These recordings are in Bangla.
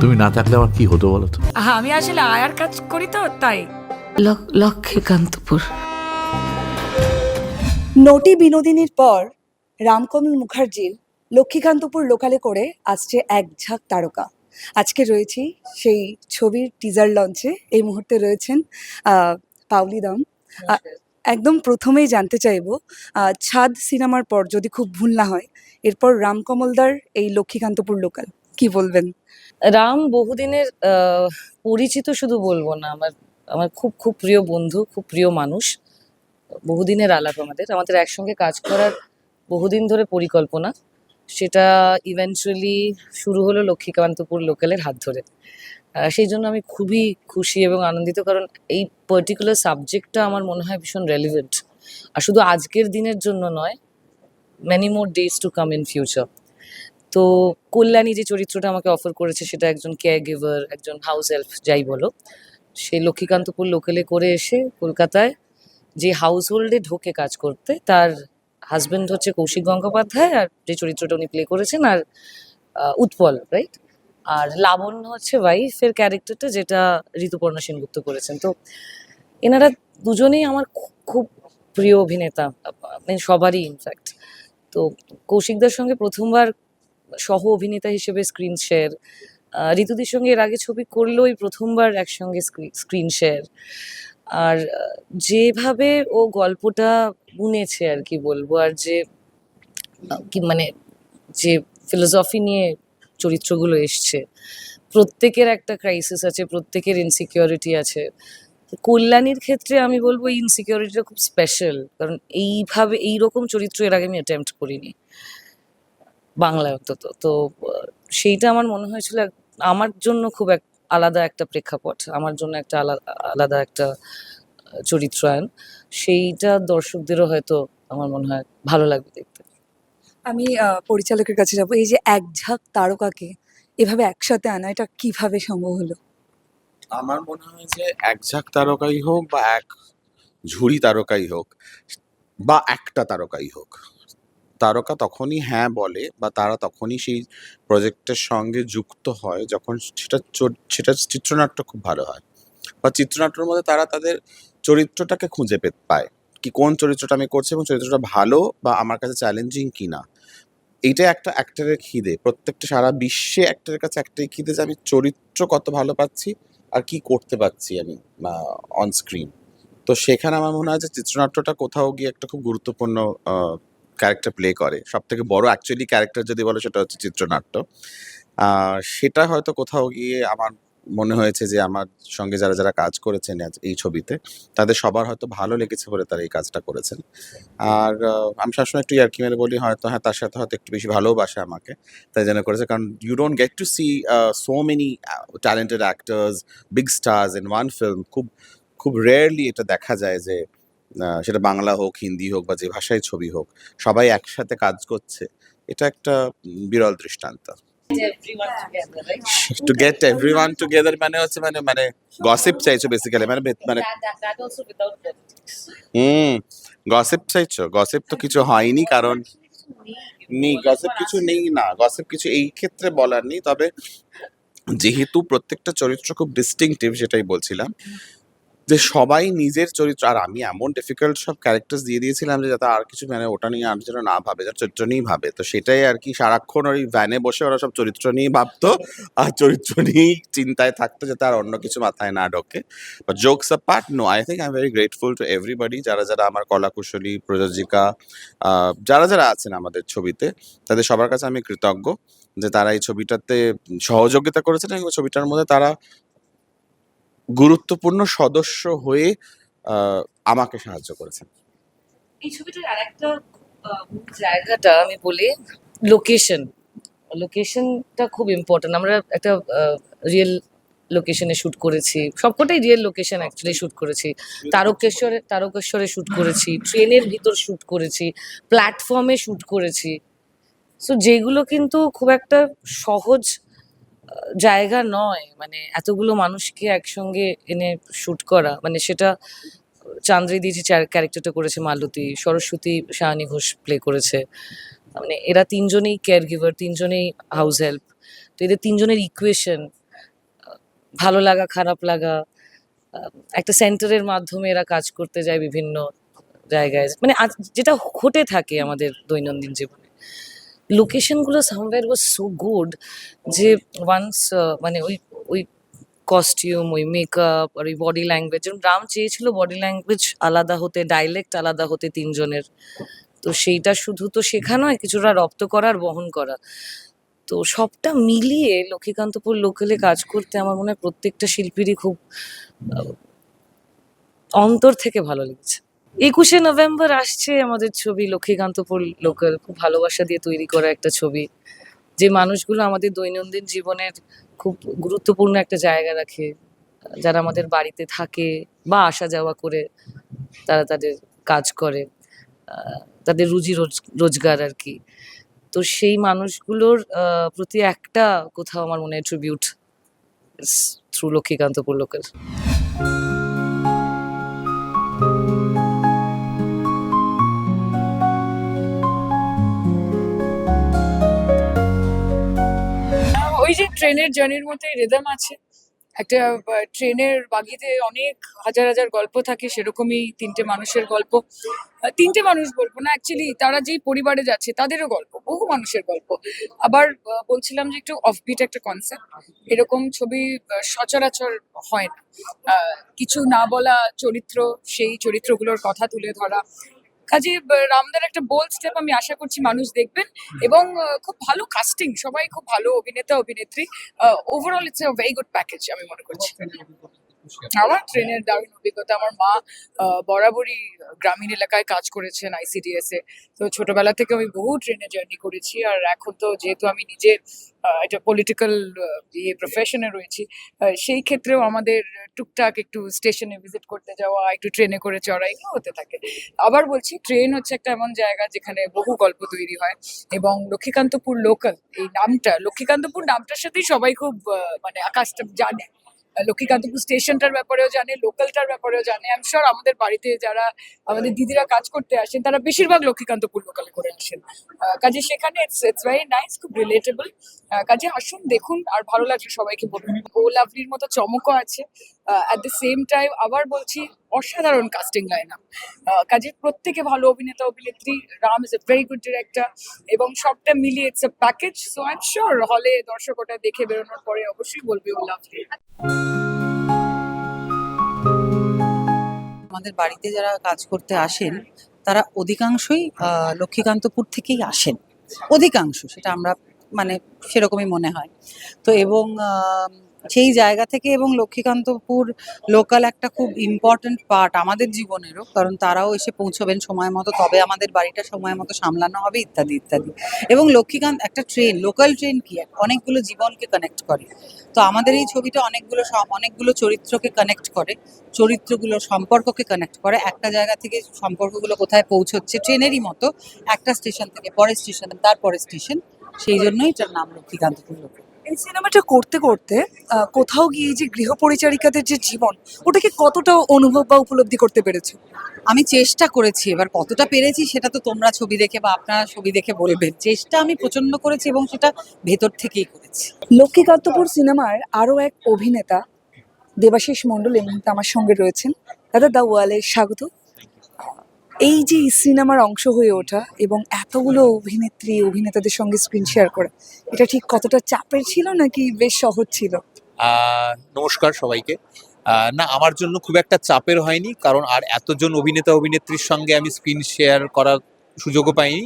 তুমি না থাকলে আমার কি হতো বলো তো? আমি আসলে আয়ার কাজ করি তো তাই। লক- লক্ষ্মীকান্তপুর। নটি বিনোদিনীর পর রামকমল মুখার্জির লক্ষ্মীকান্তপুর লোকালে করে আসছে এক ঝাঁক তারকা। আজকে রয়েছি সেই ছবির টিজার লঞ্চে এই মুহূর্তে রয়েছেন আহ, পাওলি দাম। একদম প্রথমেই জানতে চাইব আহ, ছাদ সিনেমার পর যদি খুব ভুল না হয় এরপর রামকমলদার এই লক্ষ্মীকান্তপুর লোকাল। কি বলবেন? রাম বহুদিনের পরিচিত শুধু বলব না, আমার আমার খুব খুব প্রিয় বন্ধু, খুব প্রিয় মানুষ। বহুদিনের আলাপ আমাদের। আমাদের একসঙ্গে কাজ করার বহুদিন ধরে পরিকল্পনা। সেটা ইভেন্চুয়ালি শুরু হলো লক্ষ্মীকান্তপুর লোকালের হাত ধরে। সেই জন্য আমি খুবই খুশি এবং আনন্দিত, কারণ এই পার্টিকুলার সাবজেক্টটা আমার মনে হয় ভীষণ রেলিভেন্ট আর শুধু আজকের দিনের জন্য নয় many more days to come in future তো কল্যাণী যে চরিত্রটা আমাকে অফার করেছে, সেটা একজন কেয়ার গিভার একজন হাউস হেল্প যাই বলো। সে লক্ষ্মীকান্তপুর লোকেলে করে এসে কলকাতায় যে হাউস হোল্ডে ঢোকে কাজ করতে, তার হাজবেন্ড হচ্ছে কৌশিক গঙ্গোপাধ্যায় আর যে চরিত্রটা উনি প্লে করেছেন, আর উৎপল রাইট আর লাবণ্য হচ্ছে ওয়াইফের ক্যারেক্টারটা যেটা ঋতুপর্ণা সেনগুপ্ত করেছেন। তো এনারা দুজনেই আমার খুব খুব প্রিয় অভিনেতা মানে সবারই ইনফ্যাক্ট তো কৌশিকদার সঙ্গে প্রথমবার সহ অভিনেতা হিসেবে স্ক্রিন শেয়ার ঋতুদির সঙ্গে এর আগে ছবি করলেও এই প্রথমবার একসঙ্গে স্ক্রিন শেয়ার আর যেভাবে ও গল্পটা বুনেছে আর কি বলব, আর যে কি মানে যে ফিলোসফি নিয়ে চরিত্রগুলো এসছে, প্রত্যেকের একটা ক্রাইসিস আছে, প্রত্যেকের ইনসিকিউরিটি আছে। কল্যাণীর ক্ষেত্রে আমি বলব ইনসিকিউরিটিটা খুব স্পেশাল কারণ এইভাবে, এইরকম চরিত্র এর আগে আমি অ্যাটেম্প্ট করিনি। বাংলায় অন্তত। তো সেইটা আমার মনে হয়েছিল আমার জন্য খুব এক আলাদা একটা প্রেক্ষাপট আমার জন্য একটা আলাদা আলাদা একটা চরিত্রায়ন। সেইটা দর্শকদেরও হয়তো আমার মনে হয় ভালো লাগবে দেখতে। আমি পরিচালকের কাছে যাব। এই যে এক ঝাঁক তারকাকে এভাবে একসাথে আনা এটা কীভাবে সম্ভব হলো? আমার মনে হয় যে এক ঝাঁক তারকাই হোক বা এক ঝুড়ি তারকাই হোক বা একটা তারকাই হোক তারকা তখনই হ্যাঁ বলে বা তারা তখনই সেই প্রজেক্টের সঙ্গে যুক্ত হয় যখন সেটা সেটা চিত্রনাট্য খুব ভালো হয়। বা চিত্রনাট্যের মধ্যে তারা তাদের চরিত্রটাকে খুঁজে পে, পায় কি কোন চরিত্রটা আমি করছি এবং চরিত্রটা ভালো বা আমার কাছে চ্যালেঞ্জিং কি না এইটা একটা অ্যাক্টারের খিদে। প্রত্যেকটা সারা বিশ্বে অ্যাক্টরের কাছে একটাই খিদে যে আমি চরিত্র কত ভালো পাচ্ছি আর কি করতে পারছি আমি অন স্ক্রিন তো সেখানে আমার মনে হয় যে চিত্রনাট্যটা কোথাও গিয়ে একটা খুব গুরুত্বপূর্ণ ক্যারেক্টার প্লে করে। সব থেকে বড় অ্যাকচুয়ালি ক্যারেক্টার যদি বলো সেটা হচ্ছে চিত্রনাট্য। সেটা হয়তো কোথাও গিয়ে আমার মনে হয়েছে যে আমার সঙ্গে যারা যারা কাজ করেছেন এই ছবিতে, তাদের সবার হয়তো ভালো লেগেছে বলে তারা এই কাজটা করেছেন। আর আমি সবসময় একটু ইয়ার্কি মেরে বলি, হয়তো হ্যাঁ তার সাথে হয়তো একটু বেশি ভালোবাসে আমাকে, তাই জন্য করেছে। কারণ you don't get to see so many talented actors big stars in one film খুব খুব রেয়ারলি এটা দেখা যায় যে সেটা বাংলা হোক হিন্দি হোক বা যে ভাষায় ছবি হোক সবাই একসাথে কাজ করছে এটা একটা বিরল দৃষ্টান্ত। টু গেট এভরিওয়ান টুগেদার মানে হচ্ছে মানে মানে গসিপ চাইছো বেসিক্যালি মানে মানে হুম গসিপ চাইছো? গসিপ তো কিছু হয়নি কারণ নেই গসিপ কিছু নেই না গসিপ কিছু এই ক্ষেত্রে বলার নেই তবে যেহেতু প্রত্যেকটা চরিত্র খুব ডিস্টিংটিভ সেটাই বলছিলাম। যে সবাই নিজের চরিত্র, আর আমি এমন ডিফিকাল্ট সব ক্যারেক্টার্স দিয়ে দিয়েছিলাম যে যাতে আর কিছু মানে ওটা নিয়ে আর যেন না ভাবে যার চরিত্র নিয়েই ভাবে। তো সেটাই আর কি সারাক্ষণ ওই ভ্যানে বসে ওরা সব চরিত্র নিয়েই ভাবতো, আর চরিত্র নিয়েই চিন্তায় থাকতো যাতে আর অন্য কিছু মাথায় না ঢোকে। Jokes apart no I think I am very grateful to everybody যারা যারা আমার কলাকুশলী, প্রযোজিকা যারা যারা আছেন আমাদের ছবিতে, তাদের সবার কাছে আমি কৃতজ্ঞ যে তারা এই ছবিটাতে সহযোগিতা করেছেন এবং ছবিটার মধ্যে তারা গুরুত্বপূর্ণ সদস্য হয়ে আমাকে সাহায্য করেছেন। এই ছবিটার আরেকটা জায়গাটা আমি বলি লোকেশন লোকেশনটা খুব ইম্পর্টেন্ট আমরা একটা রিয়েল লোকেশনে শুট করেছি। সবকটাই রিয়েল লোকেশন অ্যাকচুয়ালি শুট করেছি। তারকেশ্বরে তারকেশ্বরে শুট করেছি। ট্রেনের ভিতর শুট করেছি। প্ল্যাটফর্মে শুট করেছি। সো যেগুলো কিন্তু খুব একটা সহজ জায়গা নয় মানে এতগুলো মানুষকে একসঙ্গে এনে শুট করা মানে সেটা চান্দ্রি দিজি ক্যারেক্টারটা করেছে, মালতী, সরস্বতী শাহানি ঘোষ প্লে করেছে। মানে এরা তিনজনেই কেয়ার গিভার তিনজনেই হাউস হেল্প তো এদের তিনজনের ইকুয়েশন ভালো লাগা, খারাপ লাগা একটা সেন্টারের মাধ্যমে এরা কাজ করতে যায় বিভিন্ন জায়গায়। মানে যেটা ঘটে থাকে আমাদের দৈনন্দিন জীবনে। লোকেশনগুলো সামওয়্যার ওয়াজ সো গুড যে ওয়ান্স মানে ওই ওই কস্টিউম ওই মেকআপ আর ওই বডি ল্যাঙ্গুয়েজ যেমন রাম চেয়েছিল বডি ল্যাঙ্গুয়েজ আলাদা হতে ডাইলেক্ট আলাদা হতে তিনজনের। তো সেইটা শুধু তো শেখা নয়, কিছুটা রপ্ত করা আর বহন করা। তো সবটা মিলিয়ে লক্ষ্মীকান্তপুর লোকালে কাজ করতে আমার মনে হয় প্রত্যেকটা শিল্পীরই খুব অন্তর থেকে ভালো লেগেছে। একুশে নভেম্বর আসছে আমাদের ছবি লক্ষ্মীকান্তপুর লোকাল খুব ভালোবাসা দিয়ে তৈরি করা একটা ছবি। যে মানুষগুলো আমাদের দৈনন্দিন জীবনের খুব গুরুত্বপূর্ণ একটা জায়গা রাখে। যারা আমাদের বাড়িতে থাকে বা আসা যাওয়া করে, তারা তাদের কাজ করে তাদের রুজি রোজ- রোজগার আর কি। তো সেই মানুষগুলোর প্রতি একটা কোথাও আমার মনে হয় ট্রিবিউট থ্রু লক্ষ্মীকান্তপুর লোকাল ওই যে ট্রেনের জার্নির মধ্যে রেদাম আছে। একটা ট্রেনের বাগিতে অনেক হাজার হাজার গল্প থাকে, সেরকমই তিনটে মানুষের গল্প। তিনটে মানুষ বলব না অ্যাকচুয়ালি তারা যেই পরিবারে যাচ্ছে, তাদেরও গল্প, বহু মানুষের গল্প। আবার বলছিলাম যে একটু অফবিট একটা কনসেপ্ট এরকম ছবি সচরাচর হয় না। কিছু না বলা চরিত্র, সেই চরিত্রগুলোর কথা তুলে ধরা কাজে রামদার একটা বোল্ড স্টেপ আমি আশা করছি মানুষ দেখবেন। এবং খুব ভালো কাস্টিং সবাই খুব ভালো অভিনেতা অভিনেত্রী। Overall it's a very good package আমি মনে করছি। আমার ট্রেনের দারুণ অভিজ্ঞতা। আমার মা বরাবরই গ্রামীণ এলাকায় কাজ করেছেন আইসিডিএস এ। তো ছোটবেলা থেকে আমি বহু ট্রেনে জার্নি করেছি আর এখন তো যেহেতু আমি নিজে একটা পলিটিক্যাল ইয়ে প্রফেশনে রয়েছি সেই ক্ষেত্রেও আমাদের টুকটাক একটু স্টেশনে ভিজিট করতে যাওয়া, একটু ট্রেনে করে চড়া, এগুলো হতে থাকে। আবার বলছি, ট্রেন হচ্ছে একটা এমন জায়গা যেখানে বহু গল্প তৈরি হয় এবং লক্ষ্মীকান্তপুর লোকাল এই নামটা, লক্ষ্মীকান্তপুর নামটার সাথেই সবাই খুব মানে আকাশটা জানে। লক্ষ্মীকান্তপুর স্টেশনটার ব্যাপারেও জানে, লোকালটার ব্যাপারেও জানে। আমি শিওর আমাদের বাড়িতে যারা, আমাদের দিদিরা কাজ করতে আসেন, তারা বেশিরভাগ লক্ষ্মীকান্তপুর লোকালে করে আসেন। কাজে সেখানে ইটস ইটস ভেরি নাইস খুব রিলেটেবল কাজে আসুন, দেখুন, আর ভালো লাগছে সবাইকে বলুন। ও লাভলির মতো চমকও আছে। অ্যাট দ্য সেম টাইম আবার বলছি অসাধারণ কাস্টিং লাইন আপ কাজের প্রত্যেকে ভালো অভিনেতা অভিনেত্রী, Ram is a very good director এবং সবটা মিলিয়ে it's a package so I am sure হলে দর্শক ওটা দেখে বেরোনোর পরে অবশ্যই বলবে ও লাভলি আমাদের বাড়িতে যারা কাজ করতে আসেন, তারা অধিকাংশই লক্ষ্মীকান্তপুর থেকেই আসেন। অধিকাংশ, সেটা আমরা মানে সেরকমই মনে হয়। তো এবং সেই জায়গা থেকে এবং লক্ষ্মীকান্তপুর লোকাল একটা খুব ইম্পর্ট্যান্ট পার্ট আমাদের জীবনেরও, কারণ তারাও এসে পৌঁছবেন সময় মতো, তবে আমাদের বাড়িটা সময় মতো সামলানো হবে, ইত্যাদি ইত্যাদি। এবং লক্ষ্মীকান্ত, একটা ট্রেন লোকাল ট্রেন কি? অনেকগুলো জীবনকে কানেক্ট করে। তো আমাদের এই ছবিটা অনেকগুলো অনেকগুলো চরিত্রকে কানেক্ট করে, চরিত্রগুলো, সম্পর্ককে কানেক্ট করে। একটা জায়গা থেকে সম্পর্কগুলো কোথায় পৌঁছচ্ছে? ট্রেনেরই মতো একটা স্টেশন থেকে, পরের স্টেশন তারপরে স্টেশন সেই জন্যই এটার নাম লক্ষ্মীকান্তপুর লোক এই সিনেমাটা করতে করতে কোথাও গিয়ে যে গৃহপরিচারিকাদের যে জীবন ওটাকে কতটা অনুভব বা উপলব্ধি করতে পেরেছ? আমি চেষ্টা করেছি এবার কতটা পেরেছি সেটা তো তোমরা ছবি দেখে বা আপনারা ছবি দেখে বলবেন। চেষ্টা আমি প্রচণ্ড করেছি এবং সেটা ভেতর থেকেই করেছি। লক্ষ্মীকান্তপুর সিনেমার আরও এক অভিনেতা দেবাশিস মণ্ডল এই মুহূর্তে আমার সঙ্গে রয়েছেন। দাদা দা ওয়ালে স্বাগত। এই যে সিনেমার অংশ হয়ে ওঠা এবং এতগুলো অভিনেত্রী, অভিনেতাদের সঙ্গে স্ক্রিন শেয়ার করা, এটা ঠিক কতটা চাপের ছিল নাকি বেশ সহজ ছিল? নমস্কার সবাইকে। না, আমার জন্য খুব একটা চাপের হয়নি, কারণ আর এতজন অভিনেতা, অভিনেত্রীর সঙ্গে আমি স্ক্রিন শেয়ার করার সুযোগও পাইনি।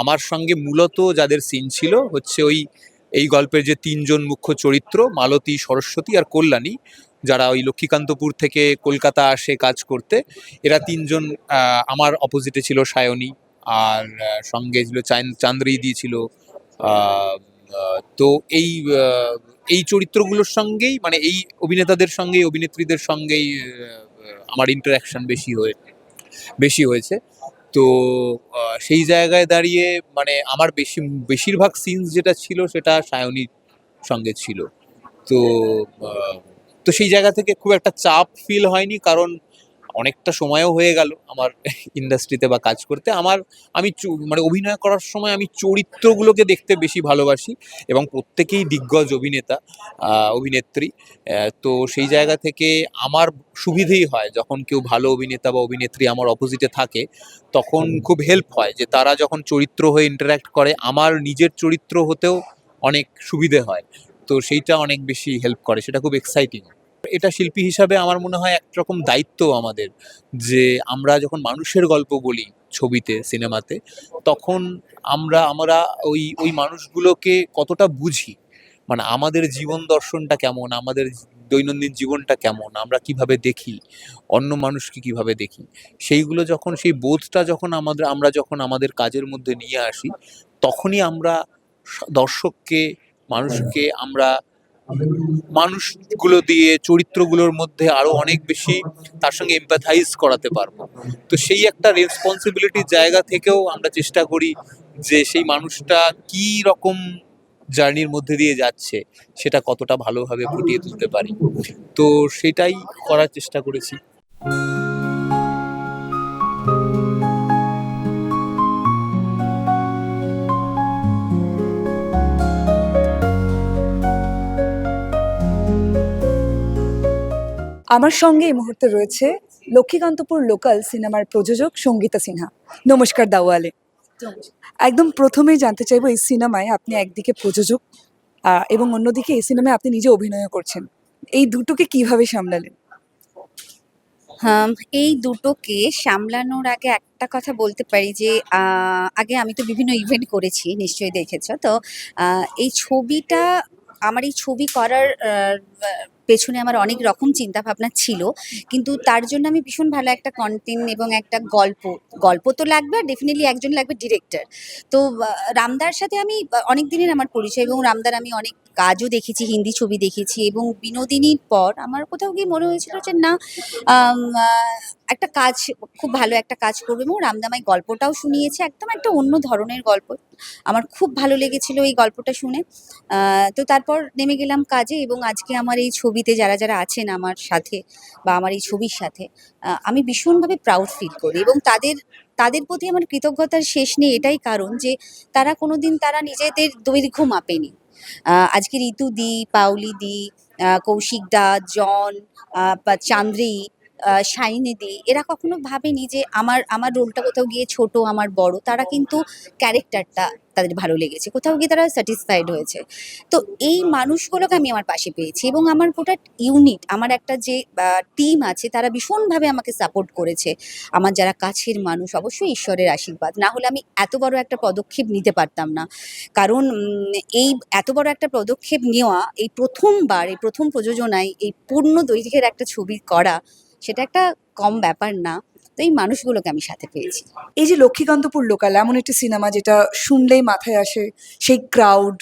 আমার সঙ্গে মূলত যাদের সিন ছিল, হচ্ছে ওই এই গল্পের যে তিনজন মুখ্য চরিত্র, মালতী, সরস্বতী আর কল্যাণী, যারা ওই লক্ষ্মীকান্তপুর থেকে কলকাতা আসে কাজ করতে, এরা তিনজন আমার অপোজিটে ছিল সায়নী আর সঙ্গে ছিল চান- চান্দ্রী দিয়েছিল তো এই এই চরিত্রগুলোর সঙ্গেই মানে এই অভিনেতাদের সঙ্গেই, অভিনেত্রীদের সঙ্গেই আমার ইন্টারাকশন বেশি হয়ে, বেশি হয়েছে। তো সেই জায়গায় দাঁড়িয়ে মানে আমার বেশি, বেশিরভাগ সিনস যেটা ছিল সেটা সায়নীর সঙ্গে ছিল। তো তো সেই জায়গা থেকে খুব একটা চাপ ফিল হয়নি কারণ অনেকটা সময়ও হয়ে গেল আমার ইন্ডাস্ট্রিতে বা কাজ করতে। আমার আমি মানে অভিনয় করার সময় আমি চরিত্রগুলোকে দেখতে বেশি ভালোবাসি এবং প্রত্যেকেই দিগ্গজ অভিনেতা অভিনেত্রী। তো সেই জায়গা থেকে আমার সুবিধেই হয় যখন কেউ ভালো অভিনেতা বা অভিনেত্রী আমার অপোজিটে থাকে তখন খুব হেল্প হয় যে তারা যখন চরিত্র হয়ে ইন্টারাক্ট করে আমার নিজের চরিত্র হতেও অনেক সুবিধে হয়। তো সেইটা অনেক বেশি হেল্প করে সেটা খুব এক্সাইটিং এটা শিল্পী হিসাবে আমার মনে হয় একরকম দায়িত্ব আমাদের যে আমরা যখন মানুষের গল্প বলি ছবিতে সিনেমাতে তখন আমরা আমরা ওই ওই মানুষগুলোকে কতটা বুঝি? মানে আমাদের জীবন দর্শনটা কেমন? আমাদের দৈনন্দিন জীবনটা কেমন? আমরা কীভাবে দেখি? অন্য মানুষকে কীভাবে দেখি? সেইগুলো যখন সেই বোধটা যখন আমাদের আমরা যখন আমাদের কাজের মধ্যে নিয়ে আসি তখনই আমরা দর্শককে মানুষকে আমরা মানুষগুলো দিয়ে চরিত্রগুলোর মধ্যে আরও অনেক বেশি তার সঙ্গে এম্পাথাইজ করাতে পারব। তো সেই একটা রেসপন্সিবিলিটি জায়গা থেকেও আমরা চেষ্টা করি যে সেই মানুষটা কি রকম জার্নির মধ্যে দিয়ে যাচ্ছে, সেটা কতটা ভালোভাবে ফুটিয়ে তুলতে পারি। তো সেটাই করার চেষ্টা করেছি। আমার সঙ্গে এই মুহূর্তে রয়েছে লক্ষ্মীকান্তপুর লোকাল সিনেমার প্রযোজক সঙ্গীতা সিনহা। নমস্কার দাওয়ালে। একদম প্রথমেই জানতে চাইব, এই সিনেমায় আপনি একদিকে প্রযোজক এবং অন্যদিকে এই সিনেমায় আপনি নিজে অভিনয় করছেন। এই দুটোকে কীভাবে সামলালেন? এই দুটোকে সামলানোর আগে একটা কথা বলতে পারি যে আগে আমি তো বিভিন্ন ইভেন্ট করেছি, নিশ্চয়ই দেখেছ। তো এই ছবিটা আমার এই ছবি করার পেছনে আমার অনেক রকম চিন্তা ভাবনা ছিল। কিন্তু তার জন্য আমি ভীষণ ভালো একটা কন্টেন্ট এবং একটা গল্প গল্প তো লাগবে আর ডেফিনেটলি একজন লাগবে ডিরেক্টর তো রামদার সাথে আমি অনেক দিনের আমার পরিচয় এবং রামদার আমি অনেক কাজও দেখেছি, হিন্দি ছবি দেখেছি এবং বিনোদিনীর পর আমার কোথাও গিয়ে মনে হয়েছিল যে না একটা কাজ, খুব ভালো একটা কাজ করবে এবং রামদামাই গল্পটাও শুনিয়েছে, একদম একটা অন্য ধরনের গল্প। আমার খুব ভালো লেগেছিল এই গল্পটা শুনে। তো তারপর নেমে গেলাম কাজে এবং আজকে আমার এই ছবিতে যারা যারা আছেন আমার সাথে বা আমার এই ছবির সাথে আমি ভীষণভাবে প্রাউড ফিল করি এবং তাদের তাদের প্রতি আমার কৃতজ্ঞতার শেষ নেই এটাই কারণ যে তারা কোনোদিন তারা নিজেদের দৈর্ঘ্য মাপেনি। আজকে ঋতু দি পাউলি দি কৌশিক দা, জন বা চান্দ্রি আহ, শাইনিদি এরা কখনো ভাবেনি যে আমার আমার রোলটা কোথাও গিয়ে ছোট আমার বড়। তারা কিন্তু ক্যারেক্টারটা তাদের ভালো লেগেছে। কোথাও গিয়ে তারা স্যাটিসফাইড হয়েছে। তো এই মানুষগুলোকে আমি আমার পাশে পেয়েছি এবং আমার গোটা ইউনিট আমার একটা যে টিম আছে তারা ভীষণভাবে আমাকে সাপোর্ট করেছে। আমার যারা কাছের মানুষ অবশ্যই ঈশ্বরের আশীর্বাদ। না হলে আমি এত বড় একটা পদক্ষেপ নিতে পারতাম না। কারণ এই এত বড় একটা পদক্ষেপ নেওয়া এই প্রথমবার এই প্রথম প্রযোজনায় এই পূর্ণ দৈর্ঘ্যের একটা ছবি করা সেটা একটা কম ব্যাপার না। তো এই মানুষগুলোকে আমি সাথে পেয়েছি। এই যে লক্ষ্মীকান্তপুর লোকাল, এমন একটি সিনেমা যেটা শুনলেই মাথায় আসে, সেই ক্রাউড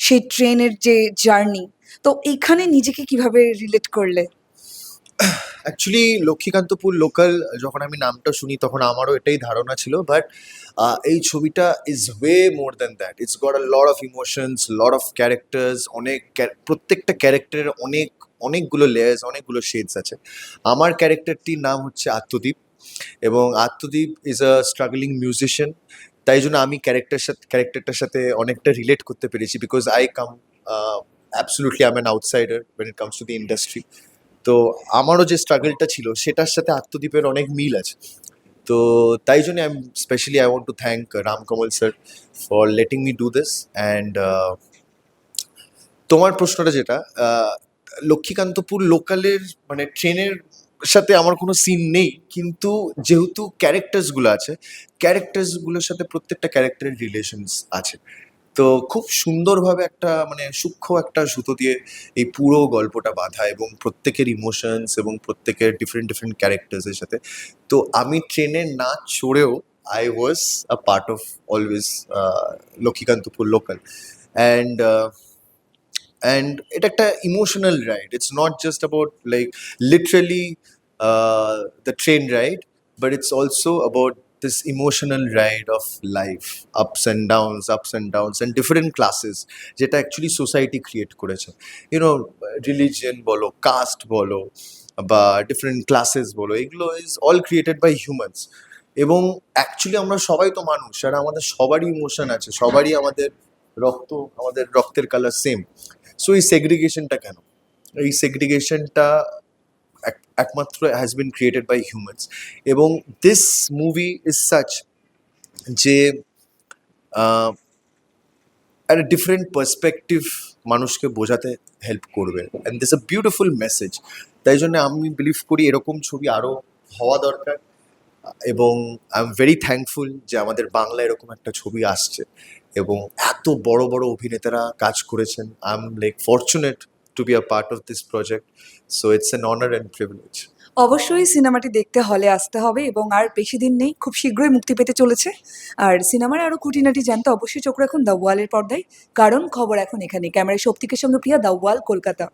সেই ট্রেনের যে জার্নি তো এখানে নিজেকে কীভাবে রিলেট করলে? অ্যাকচুয়ালি লক্ষ্মীকান্তপুর লোকাল যখন আমি নামটা শুনি, তখন আমারও এটাই ধারণা ছিল বাট এই ছবিটা is way more than that it's got a lot of emotions lot of characters অনেক প্রত্যেকটা ক্যারেক্টারের অনেক, অনেকগুলো লেয়ার্স অনেকগুলো শেডস আছে। আমার ক্যারেক্টারটির নাম হচ্ছে আত্মদীপ, এবং Atmadeep is a struggling musician তাই জন্য আমি ক্যারেক্টার সাথে ক্যারেক্টারটার সাথে অনেকটা রিলেট করতে পেরেছি because I come absolutely I am an outsider when it comes to the industry তো আমারও যে স্ট্রাগলটা ছিল, সেটার সাথে আত্মদীপের অনেক মিল আছে। তো তাই জন্য I specially I want to thank Ramkamal sir for letting me do this and তোমার প্রশ্নটা যেটা লক্ষ্মীকান্তপুর লোকালের মানে ট্রেনের সাথে আমার কোনো সিন নেই, কিন্তু যেহেতু ক্যারেক্টার্সগুলো আছে ক্যারেক্টার্সগুলোর সাথে প্রত্যেকটা ক্যারেক্টারের রিলেশনস আছে। তো খুব সুন্দরভাবে একটা মানে সূক্ষ্ম একটা সুতো দিয়ে এই পুরো গল্পটা বাঁধা এবং প্রত্যেকের ইমোশনস এবং প্রত্যেকের ডিফারেন্ট ডিফারেন্ট ক্যারেক্টার্সের সাথে। তো আমি ট্রেনে না চড়েও I was a part of always Lakshmikantapur local and and এটা একটা emotional ride it's not just about like literally the train ride but it's also about this emotional ride of life, ups and downs, ups and downs, and different classes, যেটা অ্যাকচুয়ালি সোসাইটি ক্রিয়েট করেছে। ইউনো রিলিজিয়ন বলো কাস্ট বলো, বা ডিফারেন্ট ক্লাসেস বলো, এগুলো is all created by humans এবং অ্যাকচুয়ালি আমরা সবাই তো মানুষ, আর আমাদের সবারই ইমোশন আছে, সবারই আমাদের রক্ত, আমাদের রক্তের কালার সেম সো এই সেগ্রিগেশনটা কেন? এই সেগ্রিগেশনটা একমাত্র has been created by humans এবং দিস মুভি ইজ সাচ যে একটা ডিফারেন্ট পার্সপেক্টিভ মানুষকে বোঝাতে হেল্প করবে। And this a beautiful message তাই জন্য আমি বিলিভ করি এরকম ছবি আরও হওয়া দরকার। এবং আই এম ভেরি থ্যাঙ্কফুল যে আমাদের বাংলা এরকম একটা ছবি আসছে। এবং এত বড় বড় অভিনেতারা কাজ করেছেন। I am like fortunate to be a part of this project so it's an honour and privilege অবশ্যই সিনেমাটি দেখতে হলে আসতে হবে এবং আর বেশি দিন নেই, খুব শীঘ্রই মুক্তি পেতে চলেছে। আর সিনেমার আরও খুঁটিনাটি জানতে অবশ্যই চোখ রাখুন দ্য ওয়ালের পর্দায়। কারণ খবর এখন এখানে ক্যামেরায় শক্তিকের সঙ্গে প্রিয়া, দ্য ওয়াল, কলকাতা।